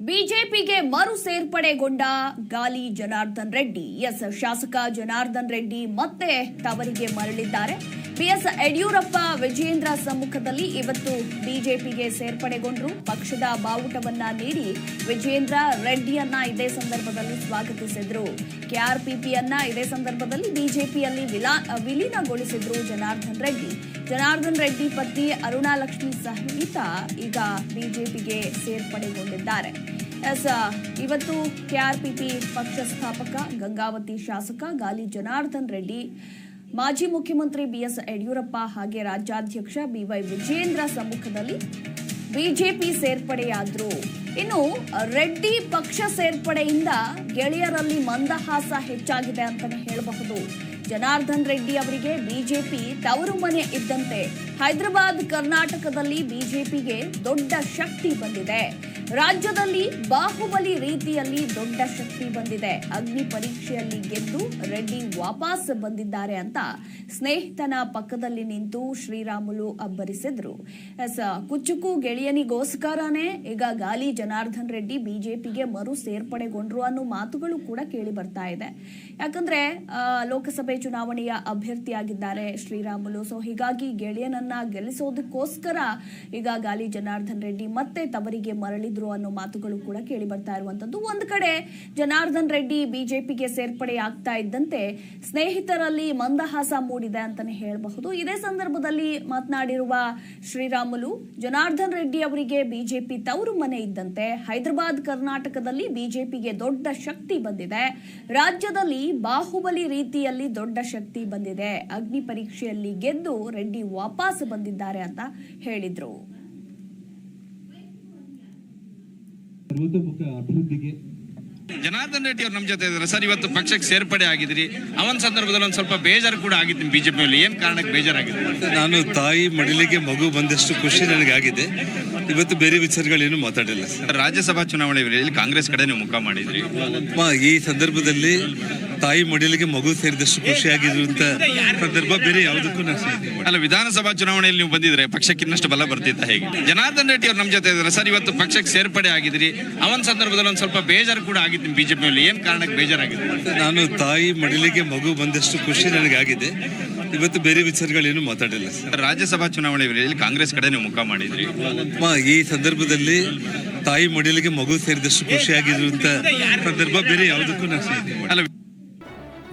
ಬಿಜೆಪಿಗೆ ಮರು ಸೇರ್ಪಡೆಗೊಂಡ ಗಾಲಿ ಜನಾರ್ದನ್ ರೆಡ್ಡಿ. ಎಸ್ ಶಾಸಕ ಜನಾರ್ದನ್ ರೆಡ್ಡಿ ಮತ್ತೆ ತವರಿಗೆ ಮರಳಿದ್ದಾರೆ. ಬಿಎಸ್ ಯಡಿಯೂರಪ್ಪ ವಿಜೇಂದ್ರ ಸಮ್ಮುಖದಲ್ಲಿ ಇವತ್ತು ಬಿಜೆಪಿಗೆ ಸೇರ್ಪಡೆಗೊಂಡರು. ಪಕ್ಷದ ಬಾವುಟವನ್ನ ನೀಡಿ ವಿಜೇಂದ್ರ ರೆಡ್ಡಿಯನ್ನ ಇದೇ ಸಂದರ್ಭದಲ್ಲಿ ಸ್ವಾಗತಿಸಿದ್ರು. ಕೆಆರ್ಪಿಪಿಯನ್ನ ಇದೇ ಸಂದರ್ಭದಲ್ಲಿ ಬಿಜೆಪಿಯಲ್ಲಿ ವಿಲಾ- ವಿಲೀನಗೊಳಿಸಿದ್ರು ಜನಾರ್ದನ್ ರೆಡ್ಡಿ. ಜನಾರ್ದನ್ ರೆಡ್ಡಿ ಪತ್ನಿ ಅರುಣಾ ಲಕ್ಷ್ಮಿ ಸಹಿತ ಈಗ ಬಿಜೆಪಿಗೆ ಸೇರ್ಪಡೆಗೊಂಡಿದ್ದಾರೆ. ಎಸ್ ಇವತ್ತು ಕೆಆರ್ಪಿಪಿ ಪಕ್ಷ ಸ್ಥಾಪಕ, ಗಂಗಾವತಿ ಶಾಸಕ ಗಾಲಿ ಜನಾರ್ದನ್ ರೆಡ್ಡಿ, ಮಾಜಿ ಮುಖ್ಯಮಂತ್ರಿ ಬಿಎಸ್ ಯಡಿಯೂರಪ್ಪ ಹಾಗೆ ರಾಜ್ಯಾಧ್ಯಕ್ಷ ಬಿವೈ ವಿಜೇಂದ್ರ ಸಮ್ಮುಖದಲ್ಲಿ ಬಿಜೆಪಿ ಸೇರ್ಪಡೆಯಾದ್ರು. ಇನ್ನು, ರೆಡ್ಡಿ ಪಕ್ಷ ಸೇರ್ಪಡೆಯಿಂದ ಗೆಳೆಯರಲ್ಲಿ ಮಂದಹಾಸ ಹೆಚ್ಚಾಗಿದೆ ಅಂತಾನೆ ಹೇಳಬಹುದು. ಜನಾರ್ದನ್ ರೆಡ್ಡಿ ಅವರಿಗೆ ಬಿಜೆಪಿ ತವರು ಮನೆ ಇದ್ದಂತೆ ಹೈದರಾಬಾದ್ ಕರ್ನಾಟಕದಲ್ಲಿ ಬಿಜೆಪಿಗೆ ದೊಡ್ಡ ಶಕ್ತಿ ಬಂದಿದೆ. ರಾಜ್ಯದಲ್ಲಿ ಬಾಹುಬಲಿ ರೀತಿಯಲ್ಲಿ ದೊಡ್ಡ ಶಕ್ತಿ ಬಂದಿದೆ. ಅಗ್ನಿ ಪರೀಕ್ಷೆಯಲ್ಲಿ ಗೆದ್ದು ರೆಡ್ಡಿ ವಾಪಸ್ ಬಂದಿದ್ದಾರೆ ಅಂತ ಸ್ನೇಹಿತನ ಪಕ್ಕದಲ್ಲಿ ನಿಂತು ಶ್ರೀರಾಮುಲು ಅಬ್ಬರಿಸಿದ್ರು. ಎಸ್ ಕುಚ್ಚುಕು ಗೆಳೆಯನಿಗೋಸ್ಕರನೇ ಈಗ ಗಾಲಿ ಜನಾರ್ದನ್ ರೆಡ್ಡಿ ಬಿಜೆಪಿಗೆ ಮರು ಸೇರ್ಪಡೆಗೊಂಡ್ರು ಅನ್ನೋ ಮಾತುಗಳು ಕೂಡ ಕೇಳಿ ಬರ್ತಾ ಇದೆ. ಯಾಕಂದ್ರೆ ಲೋಕಸಭೆ ಚುನಾವಣೆಯ ಅಭ್ಯರ್ಥಿಯಾಗಿದ್ದಾರೆ ಶ್ರೀರಾಮುಲು. ಸೊ ಹೀಗಾಗಿ ಗೆಳೆಯನನ್ನ ಗೆಲ್ಲಿಸೋದಕ್ಕೋಸ್ಕರ ಈಗ ಗಾಲಿ ಜನಾರ್ದನ್ ರೆಡ್ಡಿ ಮತ್ತೆ ತವರಿಗೆ ಮರಳಿದ್ರು ಅನ್ನೋ ಮಾತುಗಳು ಕೂಡ ಕೇಳಿ ಬರ್ತಾ ಇರುವಂತದ್ದು. ಒಂದು ಕಡೆ ಜನಾರ್ದನ್ ರೆಡ್ಡಿ ಬಿಜೆಪಿಗೆ ಸೇರ್ಪಡೆ ಆಗ್ತಾ ಇದ್ದಂತೆ ಸ್ನೇಹಿತರಲ್ಲಿ ಮಂದಹಾಸ ಮೂಡಿದೆ ಅಂತಾನೆ ಹೇಳಬಹುದು. ಇದೇ ಸಂದರ್ಭದಲ್ಲಿ ಮಾತನಾಡಿರುವ ಶ್ರೀರಾಮುಲು, ಜನಾರ್ದನ್ ರೆಡ್ಡಿ ಅವರಿಗೆ ಬಿಜೆಪಿ ತವರು ಮನೆ ಇದ್ದಂತೆ ಹೈದರಾಬಾದ್ ಕರ್ನಾಟಕದಲ್ಲಿ ಬಿಜೆಪಿಗೆ ದೊಡ್ಡ ಶಕ್ತಿ ಬಂದಿದೆ. ರಾಜ್ಯದಲ್ಲಿ ಬಾಹುಬಲಿ ರೀತಿಯಲ್ಲಿ ದೊಡ್ಡ ಶಕ್ತಿ ಬಂದಿದೆ. ಅಗ್ನಿ ಪರೀಕ್ಷೆಯಲ್ಲಿ ಗೆದ್ದು ರೆಡ್ಡಿ ವಾಪಸ್ ಬಂದಿದ್ದಾರೆ ಅಂತ ಹೇಳಿದ್ರು. ಸರ್ವತೋಮುಖ ಅಭಿವೃದ್ಧಿಗೆ ಜನಾರ್ದನ್ ರೆಡ್ಡಿ ಅವ್ರು ನಮ್ಮ ಜೊತೆ ಇದ್ದಾರೆ. ಸರ್ ಇವತ್ತು ಪಕ್ಷಕ್ಕೆ ಸೇರ್ಪಡೆ ಆಗಿದ್ರಿ. ಅವನ ಸಂದರ್ಭದಲ್ಲಿ ಒಂದು ಸ್ವಲ್ಪ ಬೇಜಾರು ಕೂಡ ಆಗಿತ್ತು ಬಿಜೆಪಿಯಲ್ಲಿ ಏನ್ ಕಾರಣಕ್ಕೆ ಬೇಜಾರಾಗಿದೆ? ನಾನು ತಾಯಿ ಮಡಿಲಿಗೆ ಮಗು ಬಂದಷ್ಟು ಖುಷಿ ನನಗಾಗಿದೆ. ಇವತ್ತು ಬೇರೆ ವಿಚಾರಗಳೇನು ಮಾತಾಡಿಲ್ಲ ಸರ್. ರಾಜ್ಯಸಭಾ ಚುನಾವಣೆ ವೇಳೆಯಲ್ಲಿ ಕಾಂಗ್ರೆಸ್ ಕಡೆ ನೀವು ಮುಖ ಮಾಡಿದ್ರಿ. ಈ ಸಂದರ್ಭದಲ್ಲಿ ತಾಯಿ ಮಡಿಲಿಗೆ ಮಗು ಸೇರಿದಷ್ಟು ಖುಷಿಯಾಗಿದ್ರು ಅಂತ ಸಂದರ್ಭ ಬೇರೆ ಯಾವುದಕ್ಕೂ. ಅಲ್ಲ ವಿಧಾನಸಭಾ ಚುನಾವಣೆಯಲ್ಲಿ ನೀವು ಬಂದಿದ್ರೆ ಪಕ್ಷಕ್ಕೆ ಇನ್ನಷ್ಟು ಬಲ ಬರ್ತಿತ್ತ ಹೇಗೆ? ಜನಾರ್ದನ್ ರೆಡ್ಡಿ ಅವ್ರು ನಮ್ಮ ಜೊತೆ ಇದ್ದಾರೆ. ಸರ್ ಇವತ್ತು ಪಕ್ಷಕ್ಕೆ ಸೇರ್ಪಡೆ ಆಗಿದ್ರಿ. ಅವನ ಸಂದರ್ಭದಲ್ಲಿ ಒಂದು ಸ್ವಲ್ಪ ಬೇಜಾರು ಕೂಡ ಆಗಿತ್ತು ಬಿಜೆಪಿಯಲ್ಲಿ ಏನ್ ಕಾರಣಕ್ಕೆ ಬೇಜಾರಾಗಿದೆ? ನಾನು ತಾಯಿ ಮಡಿಲಿಗೆ ಮಗು ಬಂದಷ್ಟು ಖುಷಿ ನನಗೆ ಆಗಿದೆ ಇವತ್ತು ಬೇರೆ ವಿಚಾರಗಳೇನು ಮಾತಾಡಿಲ್ಲ ಸರ್. ರಾಜ್ಯಸಭಾ ಚುನಾವಣೆ ವೇಳೆಯಲ್ಲಿ ಕಾಂಗ್ರೆಸ್ ಕಡೆ ನೀವು ಮುಖ ಮಾಡಿದ್ರಿ. ಈ ಸಂದರ್ಭದಲ್ಲಿ ತಾಯಿ ಮಡಿಲಿಗೆ ಮಗು ಸೇರಿದಷ್ಟು ಖುಷಿಯಾಗಿದ್ರು ಅಂತ ಸಂದರ್ಭ ಬೇರೆ ಯಾವುದಕ್ಕೂ. ಅಲ್ಲ